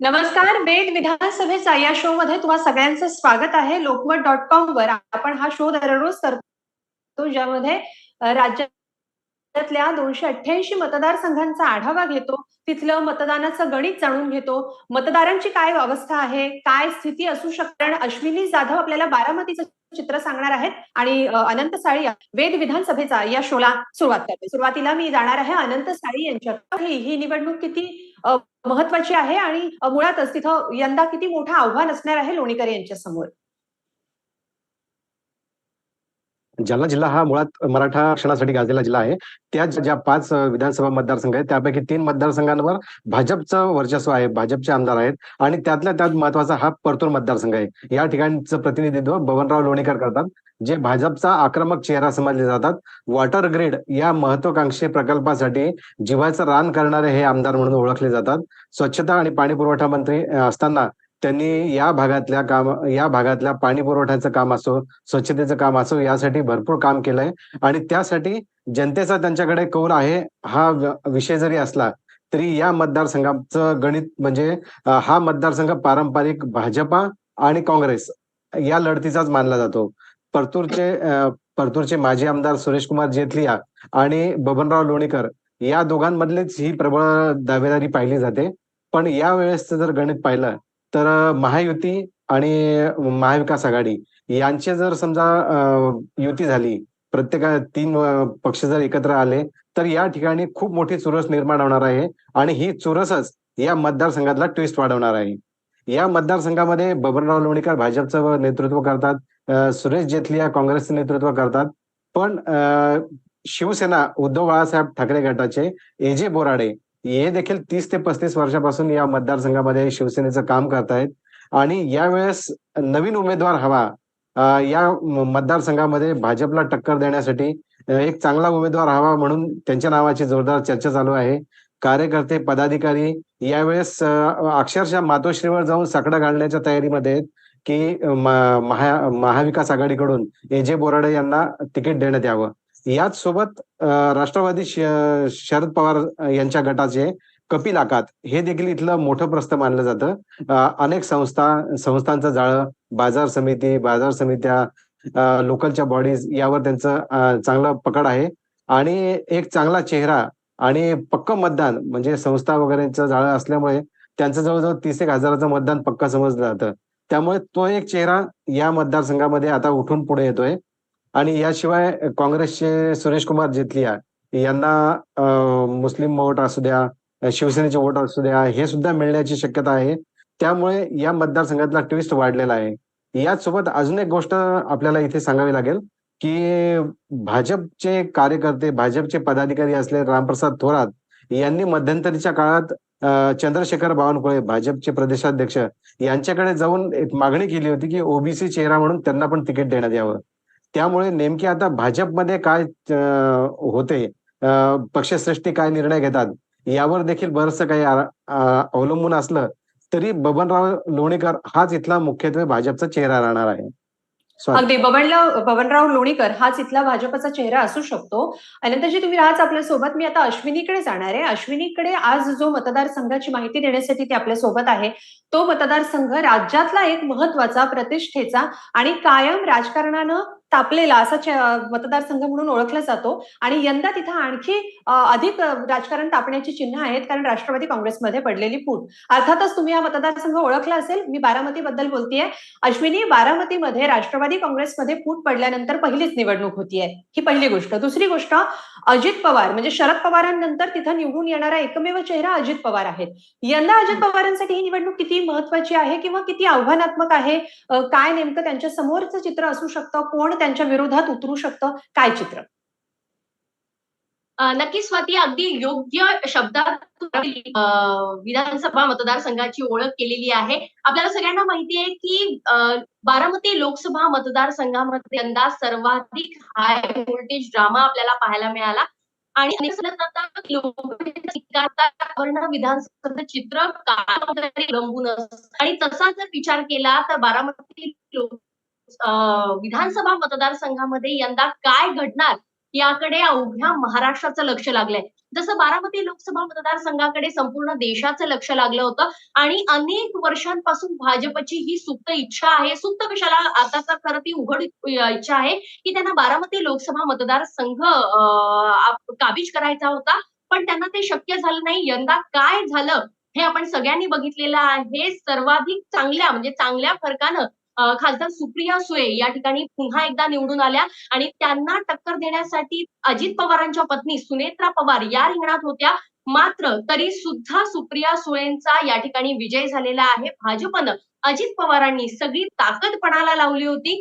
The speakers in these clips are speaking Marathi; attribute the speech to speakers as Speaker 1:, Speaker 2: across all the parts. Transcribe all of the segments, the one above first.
Speaker 1: नमस्कार वेद विधानसभेचा या शो मध्ये तुम्हा सगळ्यांचं स्वागत आहे. लोकमत डॉट कॉम वर आपण हा शो दररोज करतो ज्यामध्ये राज्यातल्या दोनशे अठ्ठ्याऐंशी मतदारसंघांचा आढावा घेतो. तिथलं मतदानाचं गणित जाणून घेतो. मतदारांची काय अवस्था आहे? काय स्थिती असू शकते? आणि अश्विनी जाधव आपल्याला बारामतीचं चित्र सांगणार आहेत. आणि अनंत साळी वेद विधानसभेचा या शोला सुरुवात करते. सुरुवातीला मी जाणार आहे अनंत साळी यांच्या ही निवडणूक किती महत्वाची आहे आणि मुळातच तिथं यंदा किती मोठं आव्हान असणार आहे लोणीकर यांच्या समोर
Speaker 2: जालना जिल्हा हा मुळात मराठा आरक्षणासाठी गाजलेला जिल्हा आहे. त्या ज्या पाच विधानसभा मतदारसंघ आहेत त्यापैकी तीन मतदारसंघांवर भाजपचं वर्चस्व आहे भाजपचे आमदार आहेत आणि त्यातल्या त्यात महत्त्वाचा हा परतूर मतदारसंघ आहे. या ठिकाणचं प्रतिनिधित्व बबनराव लोणीकर करतात जे भाजपचा आक्रमक चेहरा समजले जातात. वॉटर ग्रीड या महत्वाकांक्षी प्रकल्पासाठी जीवाचं रान करणारे हे आमदार म्हणून ओळखले जातात. स्वच्छता आणि पाणी पुरवठा मंत्री असताना त्यांनी या भागातल्या काम या भागातल्या पाणी पुरवठ्याचं काम असो स्वच्छतेचं काम असो यासाठी भरपूर काम केलंय. आणि त्यासाठी जनतेचा त्यांच्याकडे कौल आहे हा विषय जरी असला तरी या मतदारसंघाचं गणित म्हणजे हा मतदारसंघ पारंपरिक भाजपा आणि काँग्रेस या लढतीचाच मानला जातो. परतूरचे परतूरचे माजी आमदार सुरेश कुमार जेथलिया आणि बबनराव लोणीकर या दोघांमधलेच ही प्रबळ दावेदारी पाहिली जाते. पण या वेळेसचं जर गणित पाहिलं तर महायुती आणि महाविकास आघाडी यांचे जर समजा युती झाली प्रत्येक तीन पक्ष जर एकत्र आले तर या ठिकाणी खूप मोठी चुरस निर्माण होणार आहे आणि ही चुरसच या मतदारसंघातला ट्विस्ट वाढवणार आहे. या मतदारसंघामध्ये बबनराव लोणीकर भाजपचं नेतृत्व करतात सुरेश जेथलिया काँग्रेसचं नेतृत्व करतात पण शिवसेना उद्धव बाळासाहेब ठाकरे गटाचे एजे बोराडे हे देखील तीस ते पस्तीस वर्षापासून या मतदारसंघामध्ये शिवसेनेचं काम करतायत. आणि यावेळेस नवीन उमेदवार हवा या मतदारसंघामध्ये भाजपला टक्कर देण्यासाठी एक चांगला उमेदवार हवा म्हणून त्यांच्या नावाची जोरदार चर्चा चालू आहे. कार्यकर्ते पदाधिकारी यावेळेस अक्षरशः मातोश्रीवर जाऊन साकडं घालण्याच्या तयारीमध्ये आहेत की महा महाविकास आघाडीकडून एजे बोराडे यांना तिकीट देण्यात यावं. याच सोबत राष्ट्रवादी शरद पवार यांच्या गटाचे कपिल आकात हे देखील इथलं मोठं प्रस्थ मानलं जातं. अनेक संस्था संस्थांचं जाळं बाजार समिती बाजार समित्या लोकलच्या बॉडीज यावर त्यांचं चांगलं पकड आहे. आणि एक चांगला चेहरा आणि पक्क मतदान म्हणजे संस्था वगैरेचं जाळं असल्यामुळे त्यांचं जवळजवळ तीस एक हजाराचं मतदान पक्क समजलं जातं. त्यामुळे तो एक चेहरा या मतदारसंघामध्ये आता उठून पुढे येतोय. आणि याशिवाय काँग्रेसचे सुरेश कुमार जेतलिया यांना मुस्लिम वोट असू द्या शिवसेनेचे वोट असू द्या हे सुद्धा मिळण्याची शक्यता आहे. त्यामुळे या मतदारसंघातला ट्विस्ट वाढलेला आहे. याच सोबत अजून एक गोष्ट आपल्याला इथे सांगावी लागेल की भाजपचे कार्यकर्ते भाजपचे पदाधिकारी असले रामप्रसाद थोरात यांनी मध्यंतरीच्या काळात चंद्रशेखर बावनकुळे भाजपचे प्रदेशाध्यक्ष यांच्याकडे जाऊन एक मागणी केली होती की ओबीसी चेहरा म्हणून त्यांना पण तिकीट देण्यात यावं. त्यामुळे नेमके आता भाजपमध्ये काय होते पक्षश्रेष्ठी काय निर्णय घेतात यावर देखील बरंचसं काही अवलंबून असलं तरी बबनराव लोणीकर हाच इथला मुख्यत्वे भाजपचा चेहरा राहणार आहे.
Speaker 1: अगदी बबनराव बबनराव लोणीकर हाच इथला भाजपचा चेहरा असू शकतो. अनंतजी तुम्ही राहाच आपल्यासोबत मी आता अश्विनीकडे जाणार आहे. अश्विनीकडे आज जो मतदारसंघाची माहिती देण्यासाठी ते आपल्यासोबत आहे तो मतदारसंघ राज्यातला एक महत्त्वाचा प्रतिष्ठेचा आणि कायम राजकारणानं तापलेला असा मतदारसंघ म्हणून ओळखला जातो. आणि यंदा तिथं आणखी अधिक राजकारण तापण्याची चिन्ह आहेत कारण राष्ट्रवादी काँग्रेसमध्ये पडलेली फूट. अर्थातच तुम्ही हा मतदारसंघ ओळखला असेल मी बारामती बद्दल बोलतेय. अश्विनी बारामतीमध्ये राष्ट्रवादी काँग्रेसमध्ये फूट पडल्यानंतर पहिलीच निवडणूक होतीये. ही पहिली गोष्ट. दुसरी गोष्ट अजित पवार म्हणजे शरद पवारांनंतर तिथं निवडून येणारा एकमेव चेहरा अजित पवार आहेत. यंदा अजित पवारांसाठी ही निवडणूक किती महत्वाची आहे किंवा किती आव्हानात्मक आहे? काय नेमकं त्यांच्या समोरचं चित्र असू शकतं? कोण त्यांच्या विरोधात उतरू शकतं? काय चित्र?
Speaker 3: नक्की स्वाती अगदी योग्य शब्दात विधानसभा मतदारसंघाची ओळख केलेली आहे. आपल्याला सगळ्यांना माहिती आहे की बारामती लोकसभा मतदारसंघामध्ये यंदा सर्वाधिक हाय व्होल्टेज ड्रामा आपल्याला पाहायला मिळाला. आणि अनेक विधानसभेचं चित्र आणि तसा जर विचार केला तर बारामती लोक विधानसभा मतदारसंघामध्ये यंदा काय घडणार याकडे अवघ्या महाराष्ट्राचं लक्ष लागलंय. जसं बारामती लोकसभा मतदारसंघाकडे संपूर्ण देशाचं लक्ष लागलं होतं आणि अनेक वर्षांपासून भाजपची ही सुप्त इच्छा आहे. सुप्त कशाला? आता तर खरं ती उघड इच्छा आहे की त्यांना बारामती लोकसभा मतदारसंघ काबीज करायचा होता. पण त्यांना ते शक्य झालं नाही. यंदा काय झालं हे आपण सगळ्यांनी बघितलेलं आहे. सर्वाधिक चांगल्या म्हणजे चांगल्या फरकानं खासदार सुप्रिया सुळे या ठिकाणी पुन्हा एकदा निवडून आल्या आणि त्यांना टक्कर देण्यासाठी अजित पवारांच्या पत्नी सुनेत्रा पवार या रिंगणात होत्या. मात्र तरी सुद्धा सुप्रिया सुळेंचा या ठिकाणी विजय झालेला आहे. भाजपनं अजित पवारांनी सगळी ताकद पणाला लावली होती.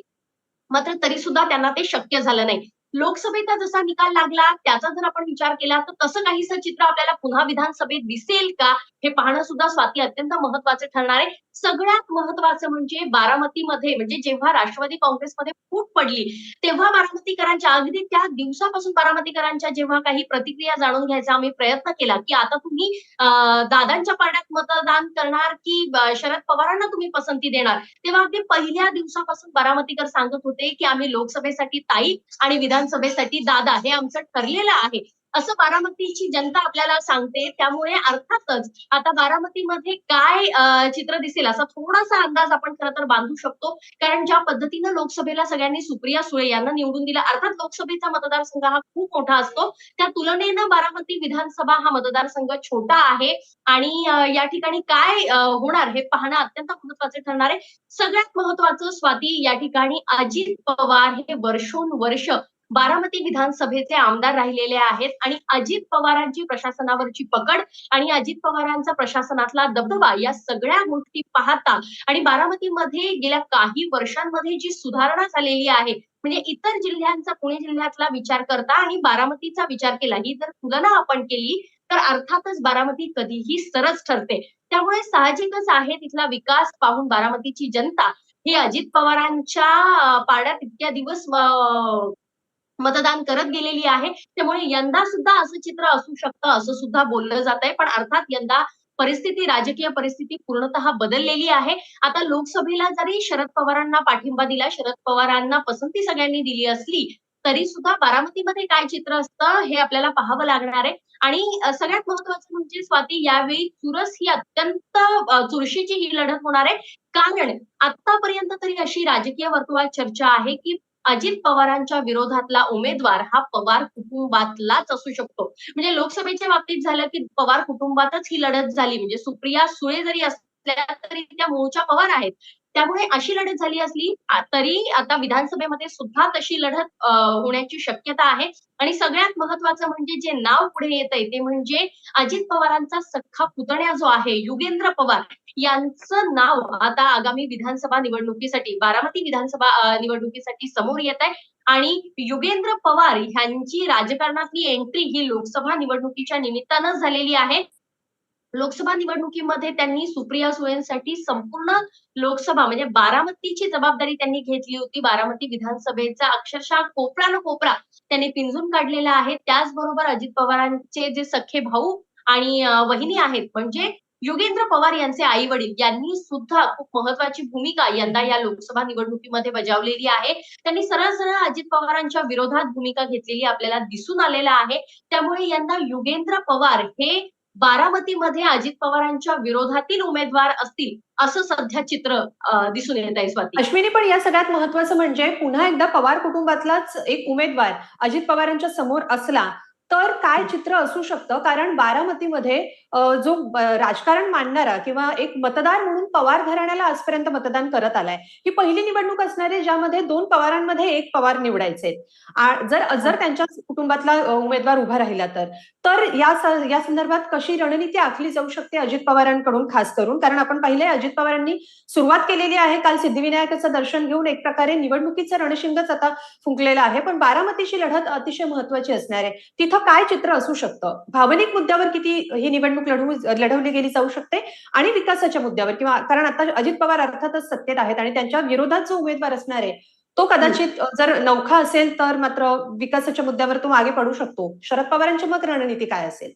Speaker 3: मात्र तरी सुद्धा त्यांना ते शक्य झालं नाही. लोकसभेचा जसा निकाल लागला त्याचा जर आपण विचार केला तर तसं काहीसं चित्र आपल्याला पुन्हा विधानसभेत दिसेल का? हे पाहणं सुद्धा स्वाती अत्यंत महत्त्वाचे ठरणार आहे. सगळ्यात महत्वाचं म्हणजे बारामतीमध्ये म्हणजे जेव्हा राष्ट्रवादी काँग्रेसमध्ये फूट पडली तेव्हा बारामतीकरांच्या अगदी त्या दिवसापासून बारामतीकरांच्या जेव्हा काही प्रतिक्रिया जाणून घ्यायचा आम्ही प्रयत्न केला की आता तुम्ही दादांच्या पाण्यात मतदान करणार की शरद पवारांना तुम्ही पसंती देणार? तेव्हा अगदी पहिल्या दिवसापासून बारामतीकर सांगत होते की आम्ही लोकसभेसाठी ताई आणि विधानसभेसाठी दादा हे आमचं ठरलेलं आहे. असं बारामतीची जनता आपल्याला सांगते त्यामुळे अर्थातच आता बारामतीमध्ये काय चित्र दिसेल असा थोडासा अंदाज आपण खरं तर बांधू शकतो. कारण ज्या पद्धतीनं लोकसभेला सगळ्यांनी सुप्रिया सुळे यांना निवडून दिला अर्थात लोकसभेचा मतदारसंघ हा खूप मोठा असतो. त्या तुलनेनं बारामती विधानसभा हा मतदारसंघ छोटा आहे. आणि या ठिकाणी काय होणार हे पाहणं अत्यंत महत्वाचं ठरणार आहे. सगळ्यात महत्वाचं स्वाती या ठिकाणी अजित पवार हे वर्षोनवर्ष बारामती विधानसभेचे आमदार राहिलेले आहेत आणि अजित पवारांची प्रशासनावरची पकड आणि अजित पवारांचा प्रशासनातला दबदबा या सगळ्या गोष्टी पाहता आणि बारामतीमध्ये गेल्या काही वर्षांमध्ये जी सुधारणा झालेली आहे म्हणजे इतर जिल्ह्यांचा पुणे जिल्ह्यातला विचार करता आणि बारामतीचा विचार केला ही जर तुलना आपण केली तर अर्थातच बारामती कधीही सरस ठरते. त्यामुळे साहजिकच आहे तिथला विकास पाहून बारामतीची जनता ही अजित पवारांच्या पाड्यात इतक्या दिवस मतदान करत गेलेली आहे. त्यामुळे यंदा सुद्धा असं चित्र असू शकतं असं सुद्धा बोललं जात आहे. पण अर्थात यंदा परिस्थिती राजकीय परिस्थिती पूर्णतः बदललेली आहे. आता लोकसभेला जरी शरद पवारांना पाठिंबा दिला शरद पवारांना पसंती सगळ्यांनी दिली असली तरी सुद्धा बारामतीमध्ये काय चित्र असतं हे आपल्याला पाहावं लागणार आहे. आणि सगळ्यात महत्वाचं म्हणजे स्वाती यावेळी चुरस ही अत्यंत चुरशीची ही लढत होणार आहे. कारण आतापर्यंत तरी अशी राजकीय वर्तुळात चर्चा आहे की अजित पवारांच्या विरोधातला उमेदवार हा पवार कुटुंबातलाच असू शकतो. म्हणजे लोकसभेच्या बाबतीत झालं की पवार कुटुंबातच ही लढत झाली. म्हणजे सुप्रिया सुळे जरी असल्या तरी त्या मूळच्या पवार आहेत. त्यामुळे अशी लढत झाली असली तरी आता विधानसभेमध्ये सुद्धा तशी लढत होण्याची शक्यता आहे. आणि सगळ्यात महत्वाचं म्हणजे जे नाव पुढे येत आहे ते म्हणजे अजित पवारांचा सख्खा पुतण्या जो आहे युगेंद्र पवार यांचं नाव आता आगामी विधानसभा निवडणुकीसाठी बारामती विधानसभा निवडणुकीसाठी समोर येत आहे आणि युगेंद्र पवार यांची राजकारणातली एंट्री ही लोकसभा निवडणुकीच्या निमित्तानं झालेली आहे. लोकसभा निवडणुकीमध्ये त्यांनी सुप्रिया सुळेंसाठी संपूर्ण लोकसभा म्हणजे बारामतीची जबाबदारी त्यांनी घेतली होती. बारामती विधानसभेचा अक्षरशः कोपरा न कोपरा त्यांनी पिंजून काढलेला आहे. त्याचबरोबर अजित पवारांचे जे सख्खे भाऊ आणि वहिनी आहेत म्हणजे योगेंद्र पवार यांचे आई वडील यांनी सुद्धा खूप महत्वाची भूमिका यंदा या लोकसभा निवडणुकीमध्ये बजावलेली आहे. त्यांनी सरळ सरळ अजित पवारांच्या विरोधात भूमिका घेतलेली आपल्याला दिसून आलेला आहे. त्यामुळे यंदा युगेंद्र पवार हे बारामतीमध्ये अजित पवारांच्या विरोधातील उमेदवार असतील असं सध्या चित्र दिसून येत आहे स्वाती.
Speaker 1: अश्विनी पण या सगळ्यात महत्वाचं म्हणजे पुन्हा एकदा पवार कुटुंबातलाच एक उमेदवार अजित पवारांच्या समोर असला तर काय चित्र असू शकतं? कारण बारामतीमध्ये जो राजकारण मांडणारा किंवा एक मतदार म्हणून पवार घराण्याला आजपर्यंत मतदान करत आलाय ही पहिली निवडणूक असणारे ज्यामध्ये दोन पवारांमध्ये एक पवार निवडायचे जर जर त्यांच्या कुटुंबातला उमेदवार उभा राहिला तर तर या या संदर्भात कशी रणनीती आखली जाऊ शकते अजित पवारांकडून खास करून? कारण आपण पाहिले अजित पवारांनी सुरुवात केलेली आहे काल सिद्धिविनायकाचं दर्शन घेऊन एक प्रकारे निवडणुकीचं रणशिंगच आता फुंकलेलं आहे. पण बारामतीची लढत अतिशय महत्वाची असणार आहे. तिथं काय चित्र असू शकतं? भावनिक मुद्द्यावर किती ही निवडणूक लढवू लढवली गेली जाऊ शकते आणि विकासाच्या मुद्द्यावर किंवा कारण आता अजित पवार अर्थातच सत्तेत आहेत आणि त्यांच्या विरोधात जो उमेदवार असणार आहे तो कदाचित जर नौखा असेल तर मात्र विकासाच्या मुद्द्यावर तो मागे पडू शकतो. शरद पवारांची मग रणनीती काय असेल?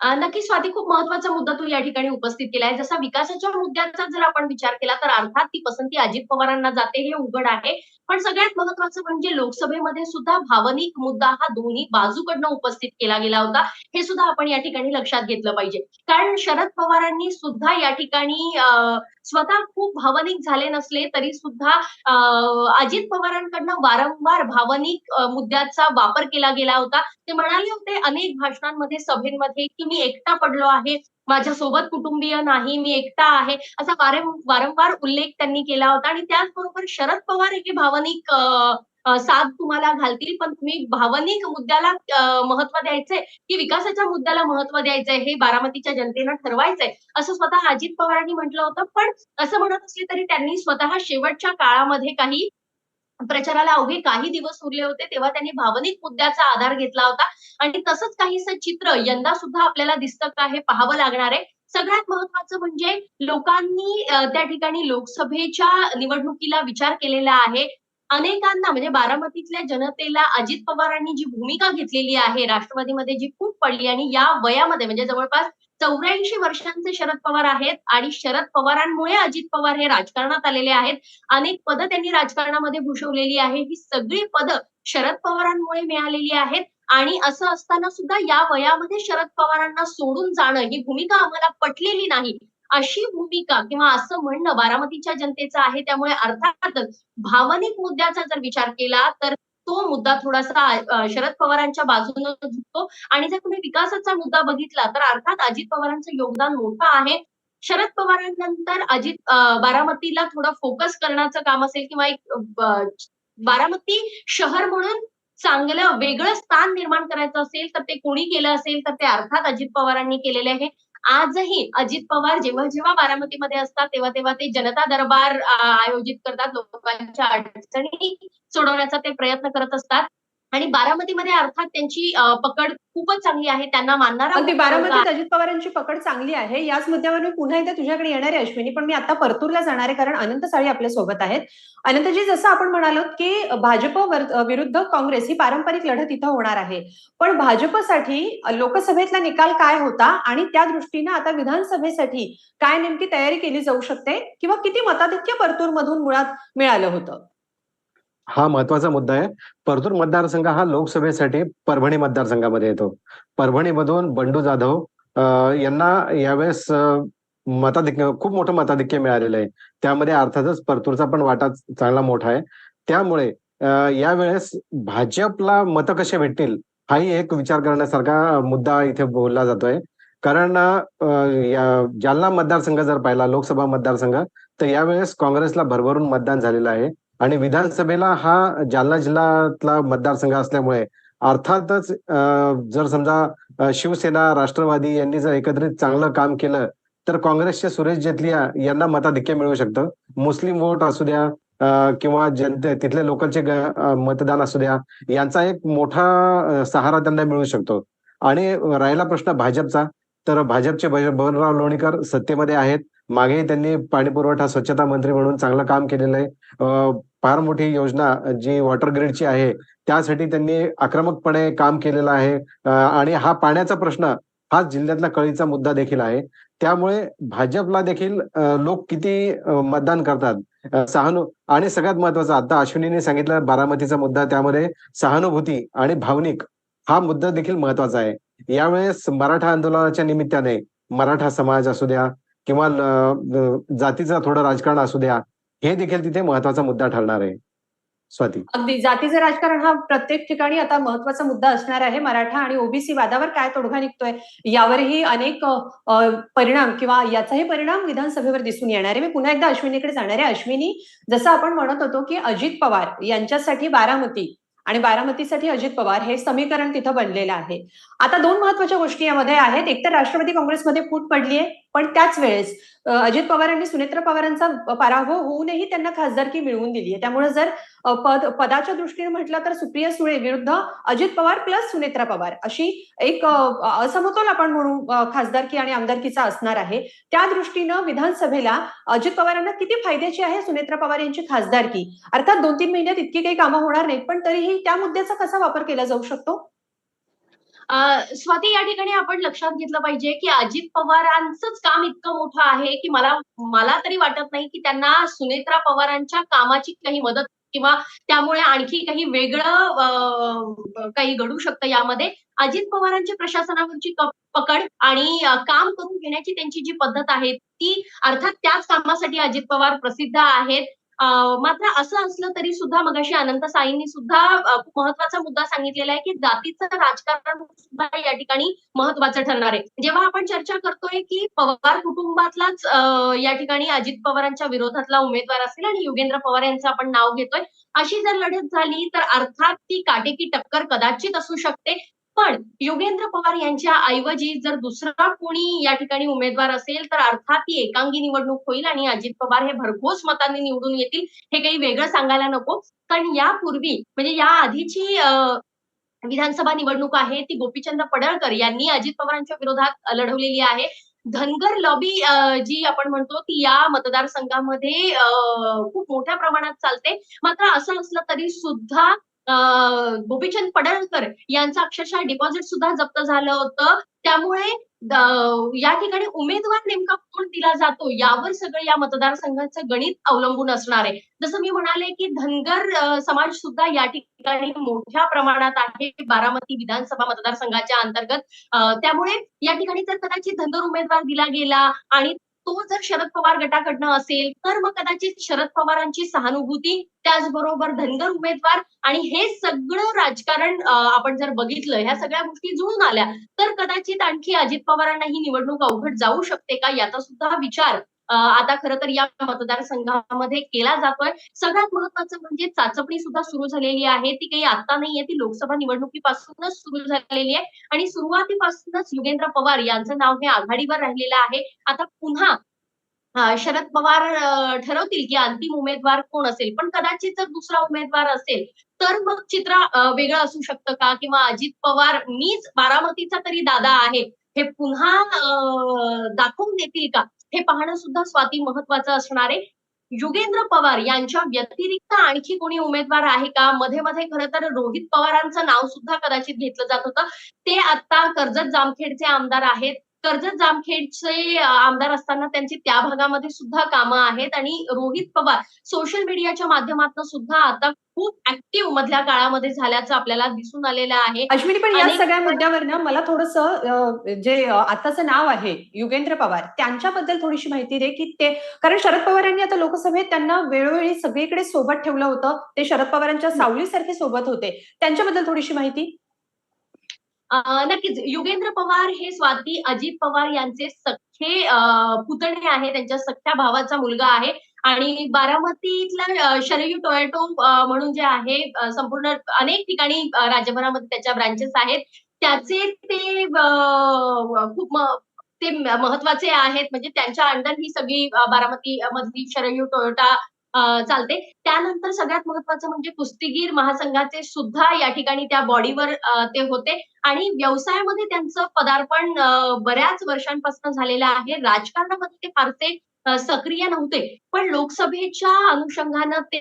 Speaker 3: नक्की स्वाती खूप महत्त्वाचा मुद्दा तू या ठिकाणी उपस्थित केला आहे जसा विकासाच्या मुद्द्याचा जर आपण विचार केला तर अर्थात ती पसंती अजित पवारांना जाते हे उघड आहे. पण सगळ्यात महत्वाचं म्हणजे लोकसभेमध्ये सुद्धा भावनिक मुद्दा हा दोन्ही बाजूकडनं उपस्थित केला गेला होता. हे सुद्धा आपण या ठिकाणी लक्षात घेतलं पाहिजे. कारण शरद पवारांनी सुद्धा या ठिकाणी स्वतः खूप भावनिक झाले नसले तरी सुद्धा अं, अजित पवारांकडनं वारंवार भावनिक मुद्द्याचा वापर केला गेला होता. ते म्हणाले होते अनेक भाषणांमध्ये सभेमध्ये की मी एकटा पडलो आहे. माझ्या सोबत कुटुंबीय नाही मी एकटा आहे असा वारंवार उल्लेख त्यांनी केला होता. आणि त्याचबरोबर शरद पवार हे भावनिक साथ तुम्हाला घालतील पण तुम्ही भावनिक मुद्द्याला महत्त्व द्यायचंय की विकासाच्या मुद्द्याला महत्त्व द्यायचंय हे बारामतीच्या जनतेनं ठरवायचंय असं स्वतः अजित पवारांनी म्हटलं होतं. पण असं म्हणत असले तरी त्यांनी स्वतः शेवटच्या काळामध्ये काही प्रचाराला अवघे काही दिवस उरले होते तेव्हा त्यांनी भावनिक मुद्द्याचा आधार घेतला होता. आणि तसंच काहीसं चित्र यंदा सुद्धा आपल्याला दिसतं का हे पाहावं लागणार आहे. सगळ्यात महत्वाचं म्हणजे लोकांनी त्या ठिकाणी लोकसभेच्या निवडणुकीला विचार केलेला आहे. अनेकांना म्हणजे बारामतीतल्या जनतेला अजित पवारांनी जी भूमिका घेतलेली आहे राष्ट्रवादीमध्ये जी फूट पडली आणि या वयामध्ये म्हणजे जवळपास चौऱ्याऐंशी वर्षांचे शरद पवार आहेत आणि शरद पवारांमुळे अजित पवार हे राजकारणात आलेले आहेत. अनेक पदं त्यांनी राजकारणामध्ये भूषवलेली आहे. ही सगळी पदं शरद पवारांमुळे मिळालेली आहेत. आणि असं असताना सुद्धा या वयामध्ये शरद पवारांना सोडून जाणं ही भूमिका आम्हाला पटलेली नाही. अशी भूमिका किंवा असं म्हणणं बारामतीच्या जनतेचं आहे. त्यामुळे अर्थातच भावनिक मुद्द्याचा जर विचार केला तर तो मुद्दा थोडासा शरद पवारांच्या बाजूने झुकतो. आणि जर तुम्ही विकासाचा मुद्दा बघितला तर अर्थात अजित पवारांचं योगदान मोठं आहे. शरद पवारांनंतर अजित बारामतीला थोडं फोकस करण्याचं काम असेल किंवा एक बारामती शहर म्हणून चांगलं वेगळं स्थान निर्माण करायचं असेल तर ते कोणी केलं असेल तर ते अर्थात अजित पवारांनी केलेले आहे. आजही अजित पवार जेव्हा जेव्हा बारामतीमध्ये असतात तेव्हा तेव्हा ते जनता दरबार आयोजित करतात लोकांच्या अडचणी सोडवण्याचा ते प्रयत्न करत असतात. आणि बारामतीमध्ये अर्थात त्यांची पकड खूपच चांगली आहे. त्यांना मानणारा
Speaker 1: बारामतीत अजित पवारांची पकड चांगली आहे. याच मुद्द्यावर मी पुन्हा एकदा तुझ्याकडे येणार आहे अश्विनी. पण मी आता परतूरला जाणार आहे कारण अनंत साळी आपल्यासोबत आहेत. अनंतजी जसं आपण म्हणालो की भाजप वर- विरुद्ध काँग्रेस ही पारंपरिक लढत इथं होणार आहे. पण भाजपसाठी लोकसभेतला निकाल काय होता आणि त्या दृष्टीनं आता विधानसभेसाठी काय नेमकी तयारी केली जाऊ शकते किंवा किती मताधिक्य परतूर मधून मुळात मिळालं होतं?
Speaker 2: हा महत्त्वाचा मुद्दा आहे. परतूर मतदारसंघ हा लोकसभेसाठी परभणी मतदारसंघामध्ये येतो. परभणीमधून बंडू जाधव यांना यावेळेस मताधिक्य खूप मोठं मताधिक्य मिळालेलं आहे. त्यामध्ये अर्थातच परतूरचा पण वाटा चांगला मोठा आहे. त्यामुळे यावेळेस भाजपला मतं कसे भेटतील हाही एक विचार करण्यासारखा मुद्दा इथे बोलला जातोय. कारण जालना मतदारसंघ जर पाहिला लोकसभा मतदारसंघ तर यावेळेस काँग्रेसला भरभरून मतदान झालेलं आहे. आणि विधानसभेला हा जालना जिल्ह्यातला मतदारसंघ असल्यामुळे अर्थातच अं, जर समजा शिवसेना राष्ट्रवादी यांनी जर एकत्रित चांगलं काम केलं तर काँग्रेसचे सुरेश जेटलिया यांना मताधिक्य मिळू शकतं. मुस्लिम वोट असू द्या किंवा जनते तिथल्या लोकलचे मतदान असू द्या यांचा एक मोठा सहारा त्यांना मिळू शकतो. आणि राहिला प्रश्न भाजपचा तर भाजपचे भज- बबनराव लोणीकर सत्तेमध्ये आहेत. मागेही त्यांनी पाणी पुरवठा स्वच्छता मंत्री म्हणून चांगलं काम केलेलं आहे. फार मोठी योजना जी वॉटर ग्रीडची आहे त्यासाठी त्यांनी आक्रमकपणे काम केलेलं आहे. आणि हा पाण्याचा प्रश्न हा जिल्ह्यातला कळीचा मुद्दा देखील आहे. त्यामुळे भाजपला देखील लोक किती मतदान करतात? सहानु आणि सगळ्यात महत्त्वाचा आता अश्विनीने सांगितलं बारामतीचा मुद्दा त्यामध्ये सहानुभूती आणि भावनिक हा मुद्दा देखील महत्त्वाचा आहे. यावेळेस मराठा आंदोलनाच्या निमित्ताने मराठा समाज असू द्या किंवा जातीचं थोडं राजकारण असू द्या हे देखील तिथे महत्त्वाचा मुद्दा ठरणार आहे. स्वाती.
Speaker 1: अगदी. जातीचं राजकारण हा प्रत्येक ठिकाणी आता महत्त्वाचा मुद्दा असणार आहे. मराठा आणि ओबीसी वादावर काय तोडगा निघतोय यावरही अनेक परिणाम किंवा याचाही परिणाम विधानसभेवर दिसून येणार आहे. मी पुन्हा एकदा अश्विनीकडे जाणार आहे. अश्विनी जसं आपण म्हणत होतो की अजित पवार यांच्यासाठी बारामती आणि बारामतीसाठी अजित पवार हे समीकरण तिथं बनलेलं आहे. आता दोन महत्त्वाच्या गोष्टी यामध्ये आहेत. एकतर राष्ट्रवादी काँग्रेसमध्ये फूट पडली आहे पण त्याच वेळेस अजित अजित पवारांनी सुनेत्र पवारांचा पराभव होऊनही त्यांना खासदारकी मिळवून दिली आहे. त्यामुळे जर पद पदाच्या दृष्टीने म्हटलं तर सुप्रिया सुळे विरुद्ध अजित पवार प्लस सुनेत्रा पवार अशी एक असमतोल आपण म्हणू खासदारकी आणि आमदारकीचा असणार आहे. त्या दृष्टीनं विधानसभेला अजित पवारांना किती फायद्याची आहे सुनेत्रा पवार यांची खासदारकी? अर्थात दोन तीन महिन्यात इतकी काही कामं होणार नाहीत पण तरीही त्या मुद्द्याचा कसा वापर केला जाऊ शकतो?
Speaker 3: स्वाती या ठिकाणी आपण लक्षात घेतलं पाहिजे की अजित पवारांचंच काम इतकं मोठं आहे की मला मला तरी वाटत नाही की त्यांना सुनेत्रा पवारांच्या कामाची काही मदत किंवा त्यामुळे आणखी काही वेगळं काही घडू शकतं यामध्ये. अजित पवारांची प्रशासनावरची पकड आणि काम करून घेण्याची त्यांची जी पद्धत आहे ती अर्थात त्याच कामासाठी अजित पवार प्रसिद्ध आहेत. मात्र असं असलं तरी सुद्धा मगाशी अनंत साईंनी सुद्धा महत्त्वाचा मुद्दा सांगितलेला आहे की जातीचं राजकारण सुद्धा या ठिकाणी महत्वाचं ठरणार आहे. जेव्हा आपण चर्चा करतोय की पवार कुटुंबातलाच या ठिकाणी अजित पवारांच्या विरोधातला उमेदवार असेल आणि योगेंद्र पवार यांचं आपण नाव घेतोय अशी जर लढत झाली तर अर्थात ती काटेकी टक्कर कदाचित असू शकते. पण योगेंद्र पवार यांच्या ऐवजी जर दुसरा कोणी या ठिकाणी उमेदवार असेल तर अर्थात ती एकांगी निवडणूक होईल आणि अजित पवार हे भरघोस मतांनी निवडून येतील हे काही वेगळं सांगायला नको. कारण यापूर्वी म्हणजे या आधीची विधानसभा निवडणूक आहे ती गोपीचंद पडळकर यांनी अजित पवारांच्या विरोधात लढवलेली आहे. धनगर लॉबी जी आपण म्हणतो ती या मतदारसंघामध्ये खूप मोठ्या प्रमाणात चालते. मात्र असं असलं तरी सुद्धा गोपीचंद पडळकर यांचं अक्षरशः डिपॉझिट सुद्धा जप्त झालं होतं. त्यामुळे या ठिकाणी उमेदवार नेमका कोण दिला जातो यावर सगळं या मतदारसंघाचं गणित अवलंबून असणार आहे. जसं मी म्हणाले की धनगर समाज सुद्धा या ठिकाणी मोठ्या प्रमाणात आहे बारामती विधानसभा मतदारसंघाच्या अंतर्गत. त्यामुळे या ठिकाणी जर कदाचित धनगर उमेदवार दिला गेला आणि तो जर शरद पवार गटाकडनं असेल तर मग कदाचित शरद पवारांची सहानुभूती त्याचबरोबर धनगर उमेदवार आणि हे सगळं राजकारण आपण जर बघितलं ह्या सगळ्या गोष्टी जुळून आल्या तर कदाचित आणखी अजित पवारांना ही निवडणूक अवघड जाऊ शकते का? याचा सुद्धा विचार आता खरं तर या मतदारसंघामध्ये केला जातोय. सगळ्यात महत्वाचं म्हणजे चाचपणी सुद्धा सुरू झालेली आहे. ती काही आता नाहीये ती लोकसभा निवडणुकीपासूनच सुरू झालेली आहे. आणि सुरुवातीपासूनच युगेंद्र पवार यांचं नाव हे आघाडीवर राहिलेलं आहे. आता पुन्हा शरद पवार ठरवतील की अंतिम उमेदवार कोण असेल. पण कदाचित जर दुसरा उमेदवार असेल तर मग चित्र वेगळं असू शकतं का? किंवा अजित पवार मीच बारामतीचा तरी दादा आहे. हे पुन्हा दाखवून देतील का? हे पाहणं सुद्धा स्वाती महत्वाचं असणार आहे. युगेंद्र पवार यांच्या व्यतिरिक्त आणखी कोणी उमेदवार आहे का? मध्ये मध्ये खरं तर रोहित पवारांचं नाव सुद्धा कदाचित घेतलं जात होतं. ते आता कर्जत जामखेडचे आमदार आहेत. कर्जत जामखेडचे आमदार असताना त्यांची त्या भागामध्ये सुद्धा कामं आहेत आणि रोहित पवार सोशल मीडियाच्या माध्यमातून सुद्धा आता खूप ऍक्टिव्ह मधल्या काळामध्ये झाल्याचं आपल्याला दिसून आलेलं आहे.
Speaker 1: अश्विनी पण या सगळ्या मुद्द्यावर ना मला थोडस जे आताचं नाव आहे युगेंद्र पवार त्यांच्याबद्दल थोडीशी माहिती दे की ते कारण शरद पवार यांनी आता लोकसभेत त्यांना वेळोवेळी सगळीकडे सोबत ठेवलं होतं. ते शरद पवारांच्या सावलीसारखे सोबत होते. त्यांच्याबद्दल थोडीशी माहिती?
Speaker 3: नक्कीच. युगेंद्र पवार हे स्वाती अजित पवार यांचे सख्खे पुतणे आहे. त्यांच्या सख्ख्या भावाचा मुलगा आहे. आणि बारामतीतला शरयू टोयॅटो म्हणून जे आहे संपूर्ण अनेक ठिकाणी राज्यभरामध्ये त्याच्या ब्रांचेस आहेत. त्याचे ते खूप ते महत्त्वाचे आहेत. म्हणजे त्यांच्या अंडर ही सगळी बारामती मधली शरयू टोयोटा चालते. त्यानंतर सगळ्यात महत्वाचं म्हणजे कुस्तीगीर महासंघाचे सुद्धा या ठिकाणी त्या बॉडीवर ते होते. आणि व्यवसायामध्ये त्यांचं पदार्पण बऱ्याच वर्षांपासून झालेलं आहे. राजकारणामध्ये ते फारसे सक्रिय नव्हते. पण लोकसभेच्या अनुषंगानं ते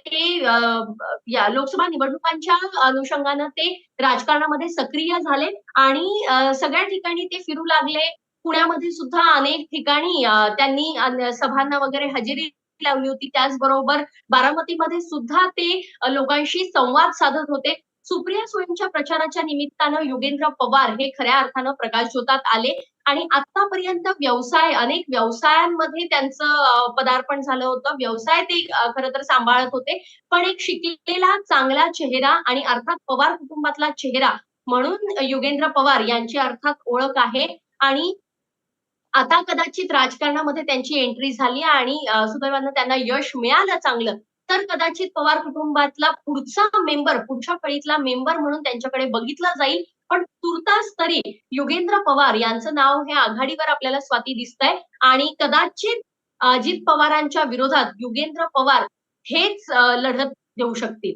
Speaker 3: या लोकसभा निवडणुकांच्या अनुषंगानं ते राजकारणामध्ये सक्रिय झाले. आणि सगळ्या ठिकाणी ते फिरू लागले. पुण्यामध्ये सुद्धा अनेक ठिकाणी त्यांनी सभांना वगैरे हजेरी लावली होती. त्याचबरोबर बारामतीमध्ये सुद्धा ते लोकांशी संवाद साधत होते. सुप्रिया सुळेंच्या प्रचाराच्या निमित्तानं युगेंद्र पवार हे खऱ्या अर्थानं प्रकाशझोतात आले आणि आतापर्यंत व्यवसाय अनेक व्यवसायांमध्ये त्यांचं पदार्पण झालं होतं. व्यवसाय ते खरं तर सांभाळत होते. पण एक शिकलेला चांगला चेहरा आणि अर्थात पवार कुटुंबातला चेहरा म्हणून युगेंद्र पवार यांची अर्थात ओळख आहे. आणि आता कदाचित राजकारणामध्ये त्यांची एंट्री झाली आणि सुदैवानं त्यांना यश मिळालं चांगलं तर कदाचित पवार कुटुंबातला पुढचा मेंबर पुढच्या फळीतला मेंबर म्हणून त्यांच्याकडे बघितलं जाईल. पण तुर्तास तरी युगेंद्र पवार यांचं नाव हे आघाडीवर आपल्याला स्वाती दिसतंय. आणि कदाचित अजित पवारांच्या विरोधात युगेंद्र पवार हेच लढत देऊ शकतील.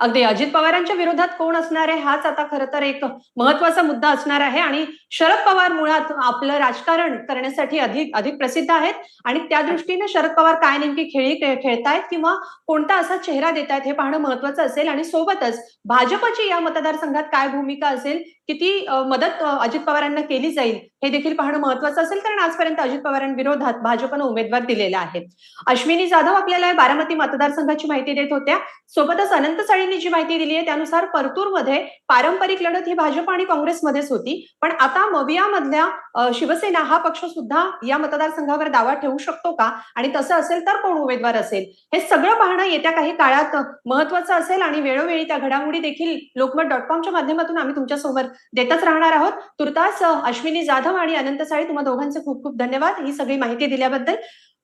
Speaker 1: अगदी अजित पवारांच्या विरोधात कोण असणार आहे? हाच आता खरं तर एक महत्त्वाचा मुद्दा असणार आहे. आणि शरद पवार मुळात आपलं राजकारण करण्यासाठी अधिक अधिक प्रसिद्ध आहेत. आणि त्या दृष्टीने शरद पवार काय नेमकी खेळी खेळतायत किंवा कोणता असा चेहरा देत आहेत हे पाहणं महत्वाचं असेल. आणि सोबतच भाजपची या मतदारसंघात काय भूमिका असेल किती मदत अजित पवारांना केली जाईल हे देखील पाहणं महत्वाचं असेल कारण आजपर्यंत अजित पवारांविरोधात भाजपनं उमेदवार दिलेला आहे. अश्विनी जाधव आपल्याला बारामती मतदारसंघाची माहिती देत होत्या. सोबतच अनंत साळींनी जी माहिती दिली आहे त्यानुसार परतूरमध्ये पारंपरिक लढत ही भाजप आणि काँग्रेसमध्येच होती. पण आता मविया मधल्या शिवसेना हा पक्ष सुद्धा या मतदारसंघावर दावा ठेवू शकतो का? आणि तसं असेल तर कोण उमेदवार असेल? हे सगळं पाहणं येत्या काही काळात महत्वाचं असेल आणि वेळोवेळी त्या घडामोडी देखील लोकमत डॉट कॉमच्या माध्यमातून आम्ही तुमच्यासोबत देतच राहणार आहोत. तुर्तास अश्विनी जाधव आणि अनंत साळी तुम्हा दोघांचे खूप खूप धन्यवाद ही सगळी माहिती दिल्याबद्दल.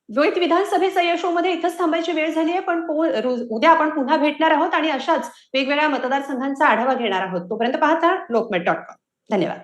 Speaker 1: द्वैत विधानसभेचा या शो मध्ये इथंच थांबायची वेळ झाली आहे पण उद्या आपण पुन्हा भेटणार आहोत आणि अशाच वेगवेगळ्या मतदारसंघांचा आढावा घेणार आहोत. तोपर्यंत पाहता लोकमत डॉट कॉम. धन्यवाद.